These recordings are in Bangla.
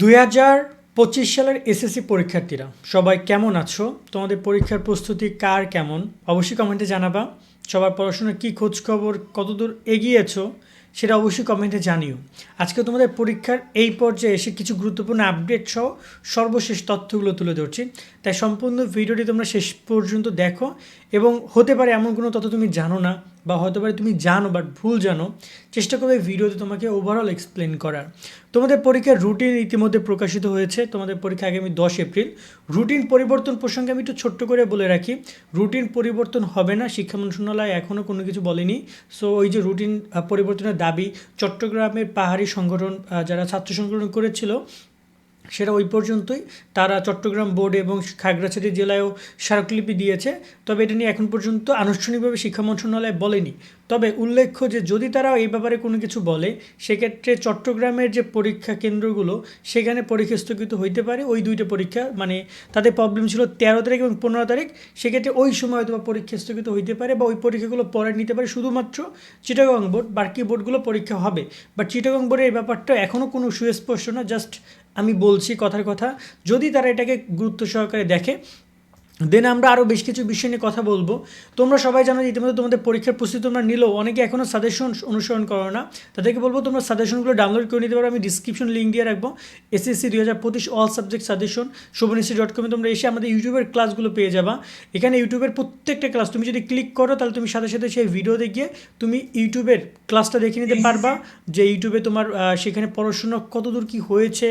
দুই হাজার পঁচিশ সালের এসএসসি পরীক্ষার্থীরা, সবাই কেমন আছো? তোমাদের পরীক্ষার প্রস্তুতি কার কেমন? অবশ্যই কমেন্টে জানাবা। সবার পড়াশোনার কী খোঁজ খবর কতদূর এগিয়েছো, সেটা অবশ্যই কমেন্টে জানিও। আজকে তোমাদের পরীক্ষার এই পর্যায়ে এসে কিছু গুরুত্বপূর্ণ আপডেট সহ সর্বশেষ তথ্যগুলো তুলে ধরছি। তাই সম্পূর্ণ ভিডিওটি তোমরা শেষ পর্যন্ত দেখো এবং হতে পারে এমন কোনো তথ্য তুমি জানো না বা হতে পারে তুমি জানো বাট ভুল জানো, চেষ্টা করবে ভিডিওতে তোমাকে ওভারঅল এক্সপ্লেন করার। তোমাদের পরীক্ষার রুটিন ইতিমধ্যে প্রকাশিত হয়েছে, তোমাদের পরীক্ষা আগামী দশ এপ্রিল। রুটিন পরিবর্তন প্রসঙ্গে আমি একটু ছোট্ট করে বলে রাখি রুটিন পরিবর্তন হবে না শিক্ষা মন্ত্রণালয় এখনও কোনো কিছু বলেনি। সো ওই যে রুটিন পরিবর্তনের দাবি, চট্টগ্রামের পাহাড়ি সংগঠন যারা ছাত্র সংগঠন করেছিল সেটা ওই পর্যন্তই। তারা চট্টগ্রাম বোর্ড এবং খাগড়াছড়ি জেলায়ও স্মারকলিপি দিয়েছে। তবে এটা নিয়ে এখন পর্যন্ত আনুষ্ঠানিকভাবে শিক্ষা মন্ত্রণালয় বলেনি। তবে উল্লেখ্য যে যদি তারা এই ব্যাপারে কোনো কিছু বলে, সেক্ষেত্রে চট্টগ্রামের যে পরীক্ষা কেন্দ্রগুলো, সেখানে পরীক্ষা স্থগিত হইতে পারে। ওই দুইটা পরীক্ষা মানে তাদের প্রবলেম ছিল তেরো তারিখ এবং পনেরো তারিখ। সেক্ষেত্রে ওই সময় হয়তো বা পরীক্ষা স্থগিত হইতে পারে বা ওই পরীক্ষাগুলো পরে নিতে পারে। শুধুমাত্র চিটাগং বোর্ড, বাকি বোর্ডগুলো পরীক্ষা হবে। বাট চিটাগং বোর্ডের এই ব্যাপারটা এখনও কোনো সুস্পষ্ট না জাস্ট আমি বলছি কথার কথা। যদি তারা এটাকে গুরুত্ব সহকারে দেখে দেন আমরা আরও বেশ কিছু বিষয় নিয়ে কথা বলব। তোমরা সবাই জানো যে ইতিমধ্যে তোমাদের পরীক্ষার প্রস্তুতি তোমরা নিলেও, অনেকে এখনও সাজেশন অনুসরণ করো না। তাদেরকে বলব, তোমরা সাজেশনগুলো ডাউনলোড করে নিতে পারো। আমি ডিসক্রিপশন লিঙ্ক দিয়ে রাখব। এসএসসি দুই হাজার পঁচিশ all subject suggestion Shobhonishri dot কমে তোমরা এসে আমাদের ইউটিউবের ক্লাসগুলো পেয়ে যাবা। এখানে ইউটিউবের প্রত্যেকটা ক্লাস তুমি যদি ক্লিক করো, তাহলে তুমি সাথে সাথে সেই ভিডিও দেখিয়ে তুমি ইউটিউবের ক্লাসটা দেখে নিতে পারবা। যে ইউটিউবে তোমার সেখানে পড়াশোনা কতদূর কী হয়েছে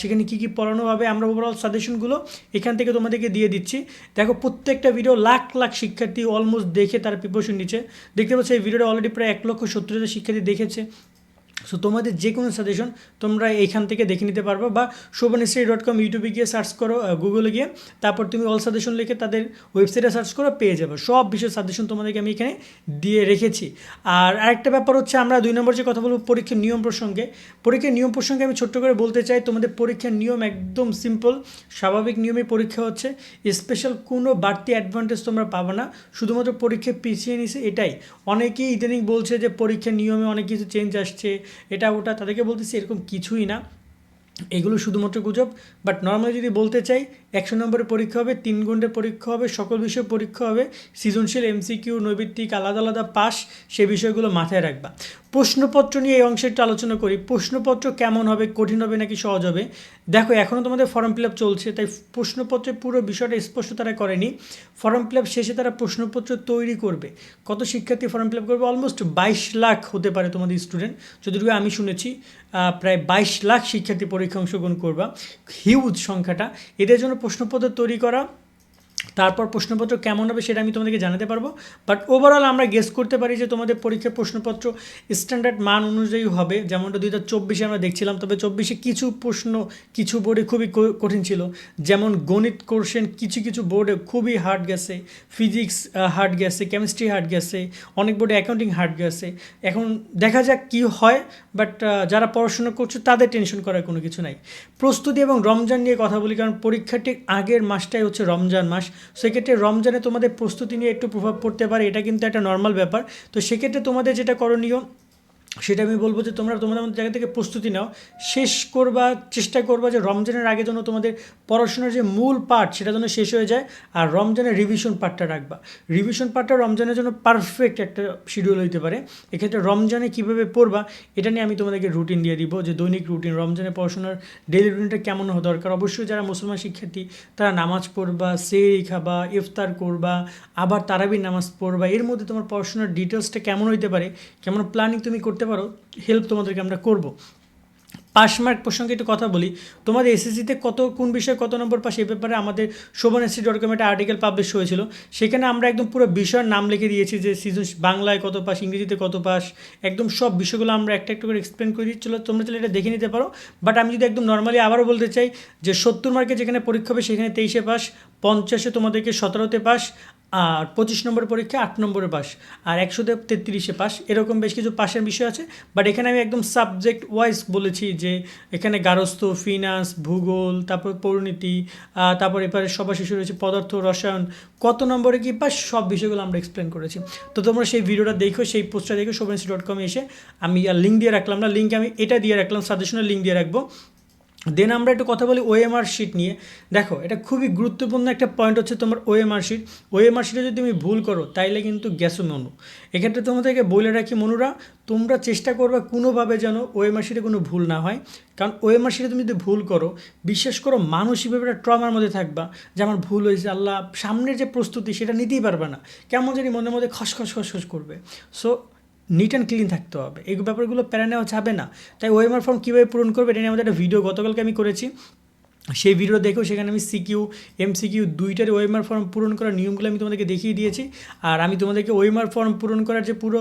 সেখানে কি কি পড়ানো হবে, আমরা ওভারঅল সাজেশনগুলো এখান থেকে তোমাদেরকে দিয়ে দিচ্ছি। দেখো, প্রত্যেকটা ভিডিও লাখ লাখ শিক্ষার্থী অলমোস্ট দেখে তারা প্রিপারেশন নিচ্ছে। দেখতে পাচ্ছি, এই ভিডিওটা অলরেডি প্রায় এক লক্ষ সত্তর হাজার শিক্ষার্থী দেখেছে। সো তোমাদের যে কোনো সাজেশন তোমরা এইখান থেকে দেখে নিতে পারবে বা শোভনেশ্রী ডট কম ইউটিউবে গিয়ে সার্চ করো গুগলে গিয়ে। তারপর তুমি অল সাজেশন লিখে তাদের ওয়েবসাইটে সার্চ করো, পেয়ে যাবে। সব বিষয়ের সাজেশন তোমাদেরকে আমি এখানে দিয়ে রেখেছি। আর আরেকটা ব্যাপার হচ্ছে আমরা দুই নম্বর যে কথা বলব, পরীক্ষার নিয়ম প্রসঙ্গে। পরীক্ষার নিয়ম প্রসঙ্গে আমি ছোট্ট করে বলতে চাই, তোমাদের পরীক্ষার নিয়ম একদম সিম্পল স্বাভাবিক নিয়মে পরীক্ষা হচ্ছে। স্পেশাল কোনো বাড়তি অ্যাডভান্টেজ তোমরা পাবে না। শুধুমাত্র পরীক্ষা পিছিয়ে নিছে এটাই। অনেকেই ইদানিং বলছে যে পরীক্ষার নিয়মে অনেক কিছু চেঞ্জ আসছে এটা ওটা তাদেরকে বলতেছি এরকম কিছুই না। এগুলো শুধুমাত্র গুজব বাট নর্মালি যদি বলতে চাই, একশো নম্বরের পরীক্ষা হবে, তিন ঘণ্টার পরীক্ষা হবে, সকল বিষয়ে পরীক্ষা হবে, সৃজনশীল এমসিকিউ নৈবিত্তিক, আলাদা আলাদা পাস, সে বিষয়গুলো মাথায় রাখবা। প্রশ্নপত্র নিয়ে এই অংশে একটু আলোচনা করি। প্রশ্নপত্র কেমন হবে, কঠিন হবে নাকি সহজ হবে? দেখো এখনও তোমাদের ফর্ম ফিল আপ চলছে, তাই প্রশ্নপত্রের পুরো বিষয়টা স্পষ্ট তারা করেনি। ফর্ম ফিল আপ শেষে তারা প্রশ্নপত্র তৈরি করবে। কত শিক্ষার্থী ফর্ম ফিল আপ করবে? অলমোস্ট বাইশ লাখ হতে পারে তোমাদের স্টুডেন্ট যতটুকু আমি শুনেছি প্রায় বাইশ লাখ শিক্ষার্থী পরীক্ষা অংশগ্রহণ করবা। হিউজ সংখ্যাটা। এদের জন্য প্রশ্নপত্র তৈরি করা। তারপর প্রশ্নপত্র কেমন হবে সেটা আমি তোমাদেরকে জানাতে পারব। বাট ওভারঅল আমরা গেস করতে পারি যে তোমাদের পরীক্ষার প্রশ্নপত্র স্ট্যান্ডার্ড মান অনুযায়ী হবে। যেমনটা দুই হাজার চব্বিশে আমরা দেখছিলাম, তবে চব্বিশে কিছু প্রশ্ন, কিছু বোর্ডে খুবই কঠিন ছিল। যেমন গণিত কোর্শন কিছু কিছু বোর্ডে খুবই হার্ড গেছে ফিজিক্স হার্ড গেছে কেমিস্ট্রি হার্ড গেছে অনেক বোর্ডে অ্যাকাউন্টিং হার্ড গেছে এখন দেখা যাক কি হয় বাট যারা পড়াশোনা করছে তাদের টেনশন করার কোনো কিছু নাই। প্রস্তুতি এবং রমজান নিয়ে কথা বলি, কারণ পরীক্ষার ঠিক আগের মাসটাই হচ্ছে রমজান মাস। সেক্ষেত্রে রমজানে তোমাদের প্রস্তুতি নিয়ে একটু প্রভাব পড়তে পারে, এটা কিন্তু একটা নর্মাল ব্যাপার। তো সেক্ষেত্রে তোমাদের যেটা করণীয় সেটা আমি বলব যে তোমরা তোমাদের মধ্যে জায়গা থেকে প্রস্তুতি নাও। শেষ করবা, চেষ্টা করবা যে রমজানের আগে যেন তোমাদের পড়াশোনার যে মূল পার্ট সেটা যেন শেষ হয়ে যায় আর রমজানের রিভিশন পার্টটা রাখবা। রিভিশন পার্টটা রমজানের জন্য পারফেক্ট একটা শিডিউল হইতে পারে। এক্ষেত্রে রমজানে কীভাবে পড়বা, এটা নিয়ে আমি তোমাদেরকে রুটিন দিয়ে দিব যে দৈনিক রুটিন রমজানে পড়াশোনার ডেলি রুটিনটা কেমন হওয়া দরকার। অবশ্যই যারা মুসলমান শিক্ষার্থী, তারা নামাজ পড়বা, সেরি খাবা, ইফতার করবা, আবার তারাবির নামাজ পড়বা। এর মধ্যে তোমার পড়াশোনার ডিটেলসটা কেমন হইতে পারে, কেমন প্ল্যানিং তুমি করতে পারো হেল্প তোমাদেরকে আমরা করব। পাস মার্ক প্রসঙ্গে একটু কথা বলি, তোমাদের এসএসসিতে কত, কোন বিষয়ে কত নম্বর পাস এ ব্যাপারে আমাদের শোভন এসসি ডট কম একটা আর্টিকেল পাবলিশ হয়েছিল। সেখানে আমরা একদম পুরো বিষয়ের নাম লিখে দিয়েছি যে সিজন বাংলায় কত পাস, ইংরেজিতে কত পাস, একদম সব বিষয়গুলো আমরা একটা একটা করে এক্সপ্লেন করে দিচ্ছিল। তোমরা চাইলে এটা দেখে নিতে পারো। বাট আমি যদি একদম নর্মালি আবারও বলতে চাই যে সত্তর মার্কে যেখানে পরীক্ষা হবে, সেখানে তেইশে পাস, পঞ্চাশে তোমাদেরকে সতেরোতে পাস আর পঁচিশ নম্বর পরীক্ষা, আট নম্বরে পাস আর একশোতে তেত্রিশে পাস এরকম বেশ কিছু পাশের বিষয় আছে বাট এখানে আমি একদম সাবজেক্ট ওয়াইজ বলেছি যে এখানে গারস্থ ফিনান্স ভূগোল, তারপর পরিণীতি তারপর এপারে সবার শিশু রয়েছে পদার্থ, রসায়ন, কত নম্বরে কি পাস সব বিষয়গুলো আমরা এক্সপ্লেন করেছি। তো তোমরা সেই ভিডিওটা দেখো, সেই পোস্টটা দেখো শোভেন্সি ডট কমে এসে আমি আর লিঙ্ক দিয়ে রাখলাম না লিঙ্ক আমি এটা দিয়ে রাখলাম সাজেশনের লিঙ্ক দিয়ে রাখব। দেন আমরা একটু কথা বলি ওএমআর শিট নিয়ে। দেখো, এটা খুবই গুরুত্বপূর্ণ একটা পয়েন্ট হচ্ছে তোমার ওএমআর শিট ওএমআর শিটে যদি তুমি ভুল করো, তাইলে কিন্তু গেছো মনু। এক্ষেত্রে তোমাদেরকে বলে রাখি মনুরা, তোমরা চেষ্টা করবে কোনোভাবে যেন ওএমআর শিটে কোনো ভুল না হয়। কারণ ওএমআর শিটে তুমি যদি ভুল করো, বিশ্বাস করো মানসিকভাবে একটা ট্রমার মধ্যে থাকবা যে আমার ভুল হয়েছে, আল্লাহ সামনের যে প্রস্তুতি সেটা নিতেই পারবে না। কেমন জানি মনের মধ্যে খসখস খসখস করবে। সো নিট অ্যান্ড ক্লিন থাকতে হবে। এই ব্যাপারগুলো প্যারা নেওয়া যাবে না। তাই ওএমআর ফর্ম কীভাবে পূরণ করবে এটা নিয়ে আমাদের একটা ভিডিও গতকালকে আমি করেছি। সেই ভিডিও দেখেও সেখানে আমি সিকিউ এমসিকিউ দুইটার ওয়েমার ফর্ম পূরণ করার নিয়মগুলো আমি তোমাদেরকে দেখিয়ে দিয়েছি। আর আমি তোমাদেরকে ওয়েমার ফর্ম পূরণ করার যে পুরো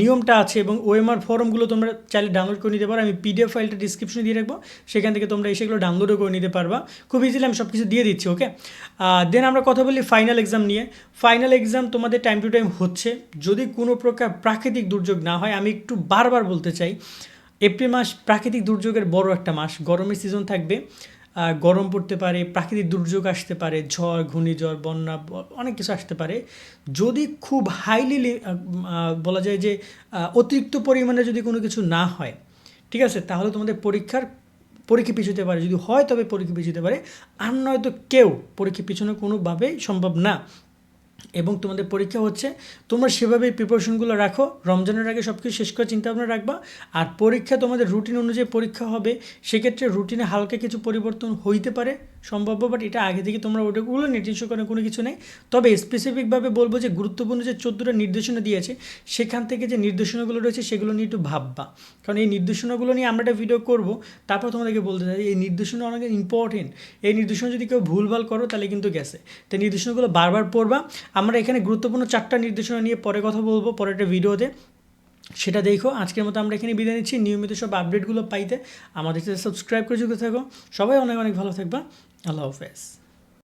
নিয়মটা আছে এবং ওয়েমার ফর্মগুলো তোমরা চাইলে ডাউনলোড করে নিতে পারো। আমি পিডিএফ ফাইলটা ডিসক্রিপশনে দিয়ে রাখব। সেখান থেকে তোমরা সেগুলো ডাউনলোডও করে নিতে পারবা। খুব ইজিলি আমি সব কিছু দিয়ে দিচ্ছি ওকে দেন আমরা কথা বলি ফাইনাল এক্সাম নিয়ে। ফাইনাল এক্সাম তোমাদের টাইম টু টাইম হচ্ছে। যদি কোনো প্রকার প্রাকৃতিক দুর্যোগ না হয়, আমি একটু বারবার বলতে চাই এপ্রিল মাস প্রাকৃতিক দুর্যোগের বড় একটা মাস। গরমের সিজন থাকবে। গরম পড়তে পারে, প্রাকৃতিক দুর্যোগ আসতে পারে, ঝড়, ঘূর্ণিঝড়, বন্যা অনেক কিছু আসতে পারে। যদি খুব হাইলি বলা যায় যে অতিরিক্ত পরিমাণে যদি কোনো কিছু না হয়, ঠিক আছে, তাহলে তোমাদের পরীক্ষার পরীক্ষা পিছুতে পারে। যদি হয় তবে পরীক্ষা পিছুতে পারে। আর নয়তো কেউ পরীক্ষা পিছনে কোনোভাবেই সম্ভব না। এবং তোমাদের পরীক্ষা হচ্ছে, তোমরা সেভাবেই প্রিপারেশনগুলো রাখো, রমজানের আগে সব কিছু শেষ করে চিন্তা ভাবনা রাখবা, আর পরীক্ষা তোমাদের রুটিন অনুযায়ী পরীক্ষা হবে, সেক্ষেত্রে রুটিনে হালকা কিছু পরিবর্তন হইতে পারে। সম্ভাব্য বাট এটা আগে থেকে তোমরা ওটাগুলো করার কোনো কিছু নেই। তবে স্পেসিফিকভাবে বলব যে, গুরুত্বপূর্ণ যে চোদ্দোটা নির্দেশনা দিয়েছে, সেখান থেকে যে নির্দেশনাগুলো রয়েছে, সেগুলো নিয়ে একটু ভাববা। কারণ এই নির্দেশনাগুলো নিয়ে আমরা একটা ভিডিও করব, তারপর তোমাদেরকে বলতে চাই, এই নির্দেশনা অনেক ইম্পর্টেন্ট এই নির্দেশনা যদি কেউ ভুলভাল করো, তাহলে কিন্তু গেছে। তো নির্দেশনাগুলো বারবার পড়বা। আমরা এখানে গুরুত্বপূর্ণ চারটা নির্দেশনা নিয়ে পরে কথা বলব, পরের একটা ভিডিওতে সেটা দেখো, আজকের মতো আমরা এখানে বিদায় নিচ্ছি। নিয়মিত সব আপডেটগুলো পাইতে আমাদের সাথে সাবস্ক্রাইব করে যুক্ত থাকো। সবাই অনেক অনেক ভালো থাকবা। আল্লাহ হাফেজ